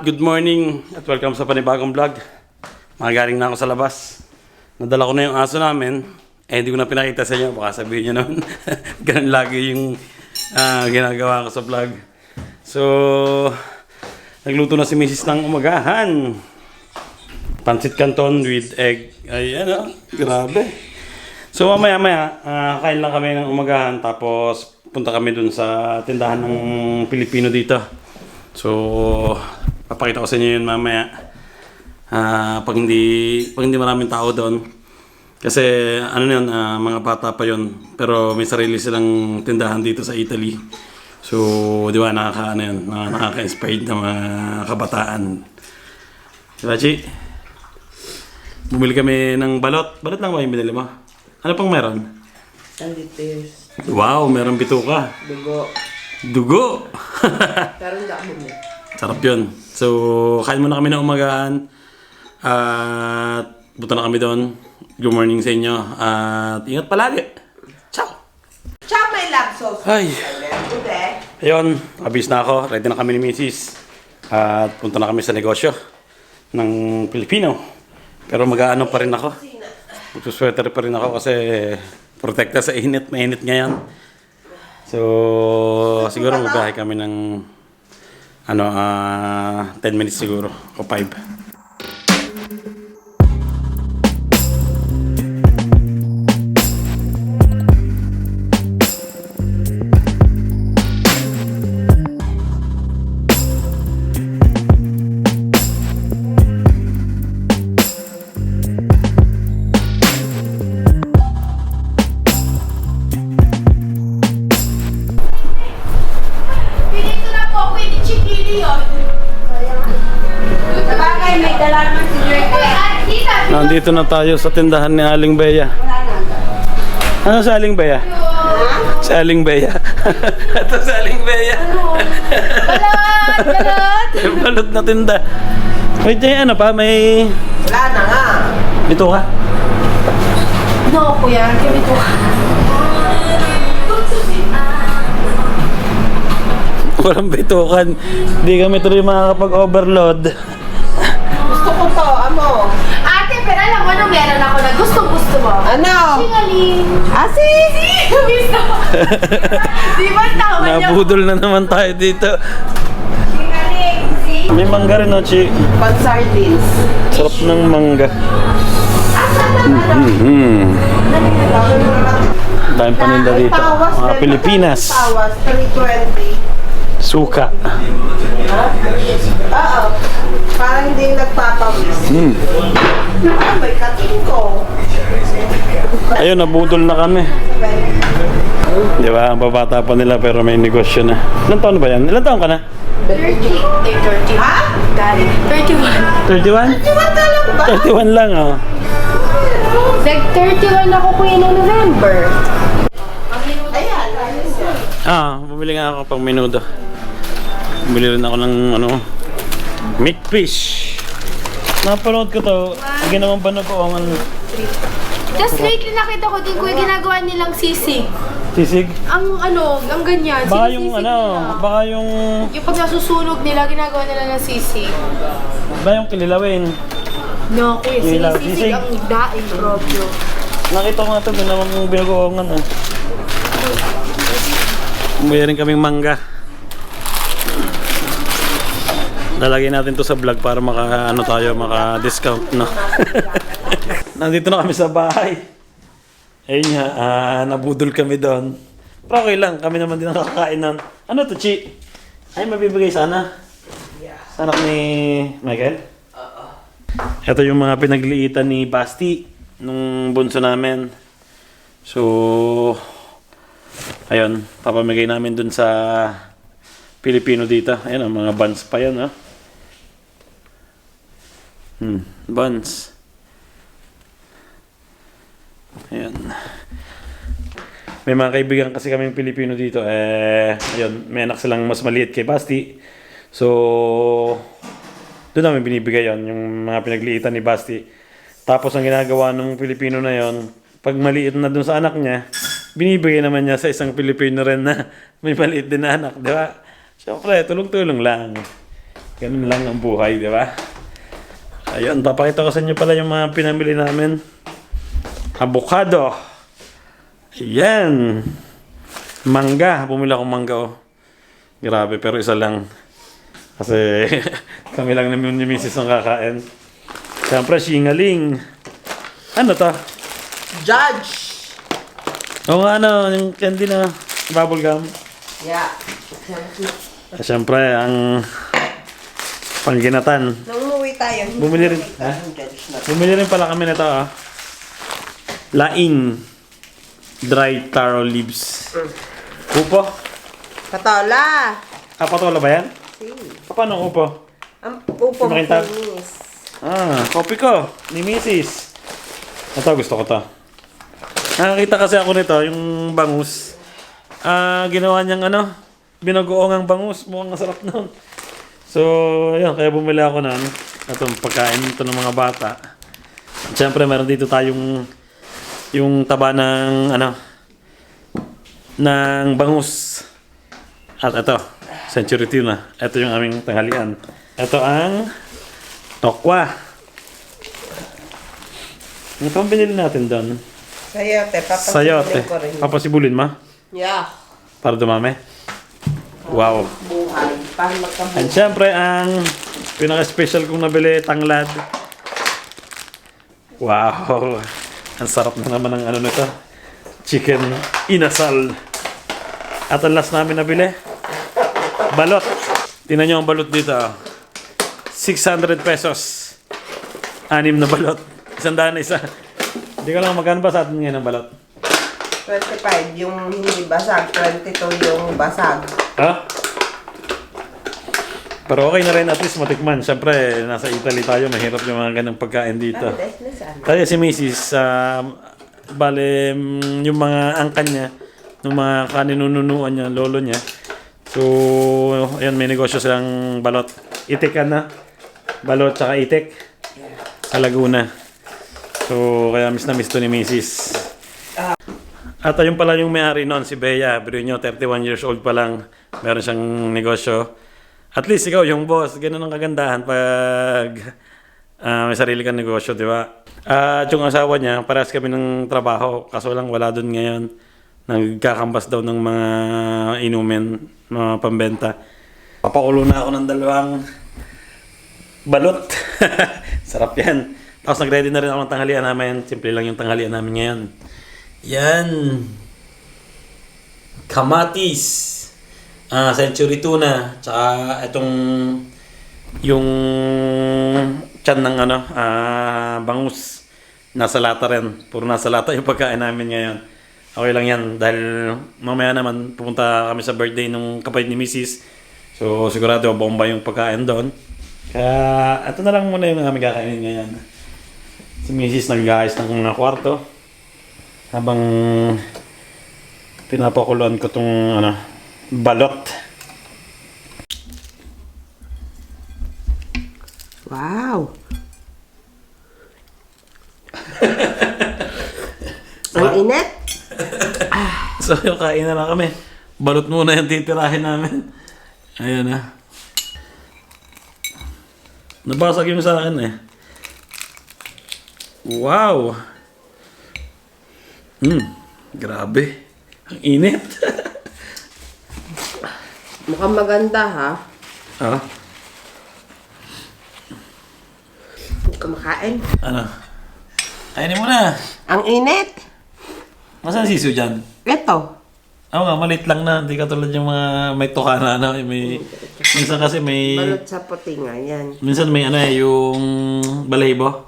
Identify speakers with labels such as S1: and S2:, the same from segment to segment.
S1: Good morning at welcome sa panibagong vlog. Magagaling na ako sa labas. Nadala ko na yung aso namin. Eh, hindi ko na pinakita sa inyo. Baka sabihin nyo naman. Ganun lagi yung ah, ginagawa ko sa vlog. So, nagluto na si Mrs. ng umagahan. Pancit canton with egg. Ay, ano, grabe. So, mamaya-maya, ah, kain lang kami ng umagahan. Tapos, punta kami dun sa tindahan ng Pilipino dito. So, papakita ko sa inyo yun mamaya. Ah, pag hindi pag hindi maraming tao doon. Kasi ano yun, ah, mga bata pa yun. Pero may sarili silang tindahan dito sa Italy. So, di ba, nakaka, ano yun, na- nakaka-inspired na mga kabataan. Di ba, Chi? Bumili kami ng balot. Balot lang ba yung binili mo? Ano pang meron? Wow, meron bituka.
S2: Dugo.
S1: Dugo!
S2: Pero hindi ako bumili.
S1: Sarap yun. So, kain muna kami na umagahan. At buta na kami doon. Good morning sa inyo. At ingat palagi. Ciao!
S2: Ciao, my love sauce.
S1: Ay, ayun. Abis na ako. Ready na kami ni Mrs. At punta na kami sa negosyo ng Pilipino. Pero mag-aano pa rin ako. Magsusweater pa rin ako kasi protekta sa init. Mainit ngayon. So, siguro magbiyahe kami ng ano, ah 10 minutes siguro o 5. Nandito na tayo sa tindahan ni Aling Bea. Ano sa Aling Bea? Sa Aling Bea. Ito sa Aling Bea.
S3: balot, balot.
S1: Balot na tinda. Wait, may ano pa? May...
S2: Wala na nga.
S1: Ito ka?
S3: No, kuya, kami ko.
S1: Walang bitukan. Hindi kami tuloy makakapag-overload.
S2: Gusto ko to, amo.
S3: Ate, pero alam mo, nung meron ako na gustong gusto mo.
S2: Ano?
S3: Singaling.
S2: Asi!
S3: Mo. Di ba tawa niya?
S1: Nabudol na naman tayo dito. May mangga rin, no, Chi?
S2: Pan sardines.
S1: Sarap ng mangga. Mm-hmm. Dahil paninda dito. Mga Pilipinas.
S2: Tawas, 320.
S1: Suka.
S2: Oo. Parang hindi nagpapawis.
S1: Mm.
S2: Ah, may kating ko.
S1: Ayun, nabudol na kami. Di ba? Ang babata pa nila pero may negosyo na. Ilan taon ba yan? Ilan taon ka na?
S3: 30. Ay, 30.
S2: Ha?
S3: Gali. 31.
S1: 31?
S2: Diba ka lang ba?
S1: 31 lang, oh.
S3: Nag-31 ako kuya noong November.
S2: Ayan, ayos yan.
S1: Ah, bumili nga ako pang menudo. Bumili rin ako ng ano, meat fish. Napanood ko to. Ginawang banugoongan
S3: Just lately nakita ko din kuya ginagawa nilang sisig.
S1: sisig.
S3: Ang ano, ang ganyan.
S1: Baka
S3: sinisisig
S1: yung
S3: nila.
S1: ano, baka yung,
S3: Yung pag nasusunog nila, ginagawa nila ng sisig.
S1: baka yung kililawin.
S3: No, kuya,
S1: Yung ilaw,
S3: sinisisig
S1: sisig.
S3: ang daing propyo.
S1: Nakita ko nga to, ginawang banugoongan ah. Rin kaming mangga. Lalagay natin to sa vlog para maka ano tayo, maka discount no. Nandito na kami sa bahay. Ayun nga, ah, nabudol kami doon. Pero okay lang, kami naman din nakakain nun. Ano to, Chi? Ay, mabibigay sana. Sa anak ni Michael? Ito yung mga pinagliitan ni Basti nung bunso namin. So, ayun, papamigay namin dun sa Pilipino dito. Ayun, ang mga buns pa yan, oh. Hmm, buns. Ayan. May mga kaibigan kasi kaming Pilipino dito. Eh, ayun, may anak silang mas maliit kay Basti. So, doon namin binibigay yon yung mga pinagliitan ni Basti. Tapos ang ginagawa ng Pilipino na yon, pag maliit na dun sa anak niya, binibigay naman niya sa isang Pilipino rin na may maliit din na anak, di ba? Siyempre, tulong-tulong lang. Ganun lang ang buhay, di ba? Ayun, papakita ko sa inyo pala yung mga pinamili namin. Avocado. Ayan. Mangga. Bumili akong mangga, oh. Grabe, pero isa lang. Kasi kami lang naman ni Mrs. ang kakain. Siyempre, singaling. Ano to?
S2: Judge!
S1: Oo nga, ano, yung candy na bubblegum.
S2: Yeah.
S1: Ah, Siyempre, ang pangginatan.
S2: Nung umuwi tayo, hindi
S1: Bumili rin.
S2: kita
S1: Ha?
S2: ng judge na.
S1: Bumili rin pala kami nito, ah. Laing. Dry taro leaves. Upo.
S2: Patola!
S1: Ah, patola ba yan?
S2: Si.
S1: Paano ang upo?
S2: Ang upo mo kinis.
S1: Ah, kopi ko. Ni Mrs. Ito, gusto ko to. Nakakita kasi ako nito, yung bangus. Ah, ginawa niyang ano, binagoong ang bangus. Mukhang masarap nun. So, ayun, kaya bumili ako ng itong pagkain ito ng mga bata. At syempre, meron dito tayong yung taba ng ano, ng bangus. At ito, century tuna. Ito yung aming tanghalian. Ito ang tokwa. Ano pang binili natin doon?
S2: Sayote, papasibulin
S1: Sayote.
S2: ko rin.
S1: Papasibulin ma?
S2: Yeah.
S1: Para dumami? Wow.
S2: Para magkabuhay.
S1: And syempre, ang pinaka-special kong nabili, tanglad. Wow. Ang sarap na naman ng ano nito. Chicken inasal. At ang last namin nabili, balot. Tingnan nyo ang balot dito. ah. 600 pesos. Anim na balot. Isang daan isa. Hindi ko lang magkano ba sa atin ngayon ang balot.
S2: 25 yung hindi basag, 22 yung basag.
S1: Ha? Pero okay na rin at least matikman. Siyempre, nasa Italy tayo. Mahirap yung mga ganang pagkain dito. Kaya si Mrs. ah, bale, mm, yung mga angkan niya, yung mga kaninununuan niya, lolo niya. So, ayun, may negosyo silang balot. Itikan na. Balot tsaka itik. Sa Laguna. So, kaya miss na miss to ni Mrs. At ayun pala yung may-ari noon, si Bea. Biro nyo, 31 years old pa lang. Meron siyang negosyo. At least ikaw, yung boss, ganun ang kagandahan pag ah, may sarili kang negosyo, di ba? At yung asawa niya, parehas kami ng trabaho. Kaso lang wala doon ngayon. Nagkakambas daw ng mga inumin, mga pambenta. Papakulo na ako ng dalawang balot. Sarap yan. Tapos nag-ready na rin ako ng tanghalian namin. Simple lang yung tanghalian namin ngayon. Yan. Kamatis. Ah, century tuna. Tsaka itong yung tiyan ng ano, ah, bangus. Nasa lata rin. Puro nasa lata yung pagkain namin ngayon. Okay lang yan. Dahil mamaya naman pupunta kami sa birthday nung kapatid ni Mrs. So sigurado bomba yung pagkain doon. Kaya ito na lang muna yung aming kakainin ngayon. Si Mrs. nag-ayos ng mga kwarto. Habang pinapakuluan ko tong ano, balot.
S2: Wow! Ang init.
S1: So, yung kain na lang kami. Balot muna yung titirahin namin. Ayan na. Nabasag yung sa akin eh. Wow! Hmm, grabe. Ang init.
S2: Mukhang maganda ha.
S1: ah,
S2: Kumakain.
S1: ano? Kainin mo na.
S2: Ang init.
S1: Masaan siso dyan?
S2: Ito.
S1: Oo nga, malit lang na. Hindi katulad yung mga may tuka na ano. May, minsan kasi may...
S2: Balot sa puti nga yan.
S1: Minsan may ano eh, yung balahibo.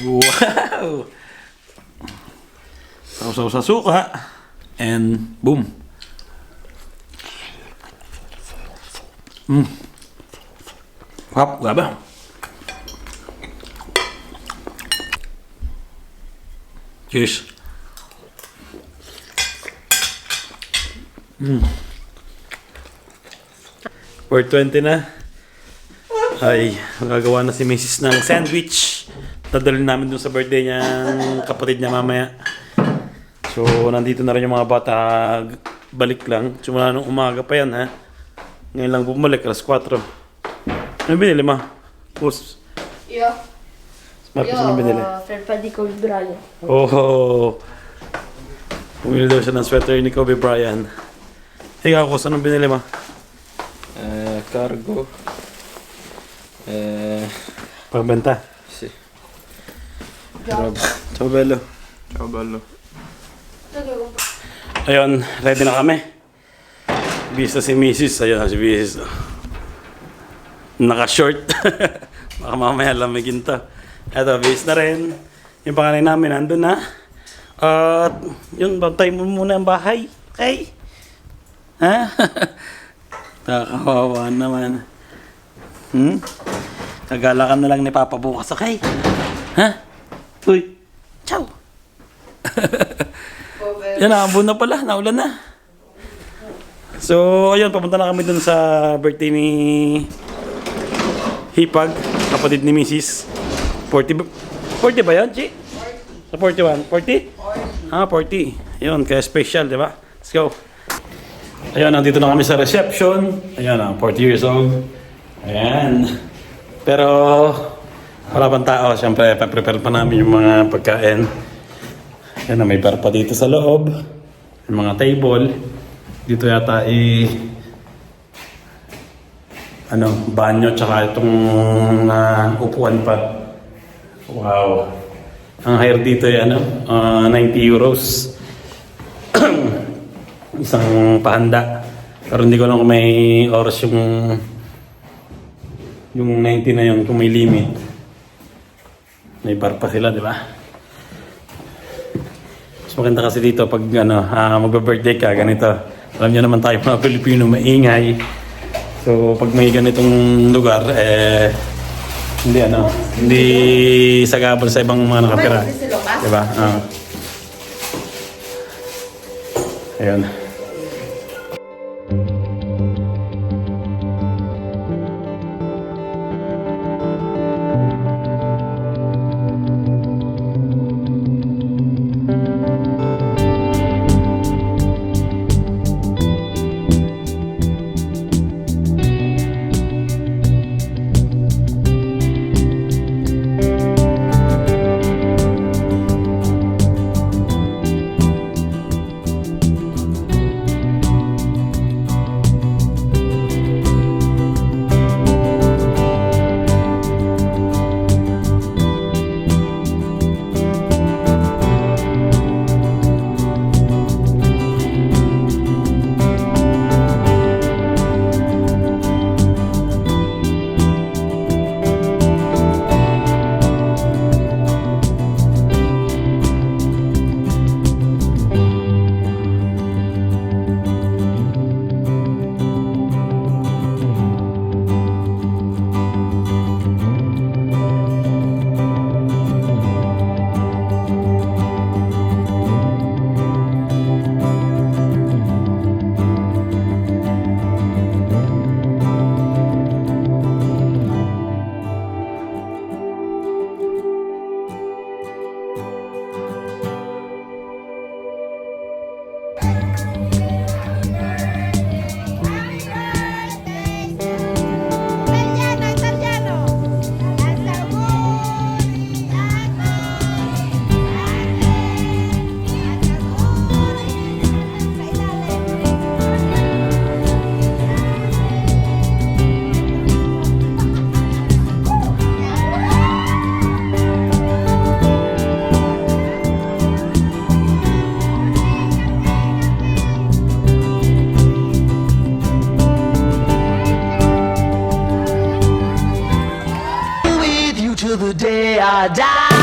S1: Wow! Sausaw sa suka. And boom. Mm. Hap, grabe. Cheers. For 20 na. Ay, gagawa na si Mrs. ng sandwich. Dadalhin namin dun sa birthday niya kapatid niya mamaya. So, nandito na rin yung mga bata. balik lang. Simula nung umaga pa yan, ha? Ngayon lang bumalik, alas 4. Ano binili, ma? Pus.
S3: Yo.
S1: Marcos, ano binili?
S3: Fred Paddy Kobe Bryant.
S1: Oh, Bumili daw siya ng sweater ni Kobe Bryant. Ikaw, Kus, anong binili, ma?
S4: Eh, cargo. Eh,
S1: Pagbenta.
S4: si.
S3: Job.
S1: Ciao, Bello.
S4: Ciao, bello.
S1: Ayun, ready na kami. Bisa si Mrs. Ayun si Mrs. Naka-short. Baka mamaya lamigin to. Eto, bis na rin. Yung panganay namin nandun na. At yun, bantay mo muna ang bahay. Okay? Ha? Nakakawawa naman. Hmm? Kagalakan na lang ni Papa bukas, okay? Ha? Uy, ciao! Yan, naambon na pala. Naulan na. So, ayun, papunta na kami dun sa birthday ni Hipag, kapatid ni Mrs. 40, ba- 40 ba yan, Chi? Sa 41? 40? Ah, 40. Ayun, kaya special, di ba? Let's go. Ayun, nandito na kami sa reception. Ayun, ah, 40 years old. Ayan. Pero, wala pang tao. Siyempre, pa-prepare pa namin yung mga pagkain. Yan na, may bar pa dito sa loob. Yung mga table. Dito yata i... ano, banyo tsaka itong ah, upuan pa. Wow. Ang hire dito ay ano, ah, 90 euros. Isang pahanda. Pero hindi ko lang kung may oras yung yung 90 na yun, kung may limit. May bar pa sila, di ba? Mas maganda kasi dito pag ano, ah, magbe-birthday ka, ganito. Alam niyo naman tayo mga Pilipino, maingay. So, pag may ganitong lugar, eh, hindi ano, hindi sagabal sa ibang mga nakatira. Diba? Ah. Ayun.
S5: the day I die.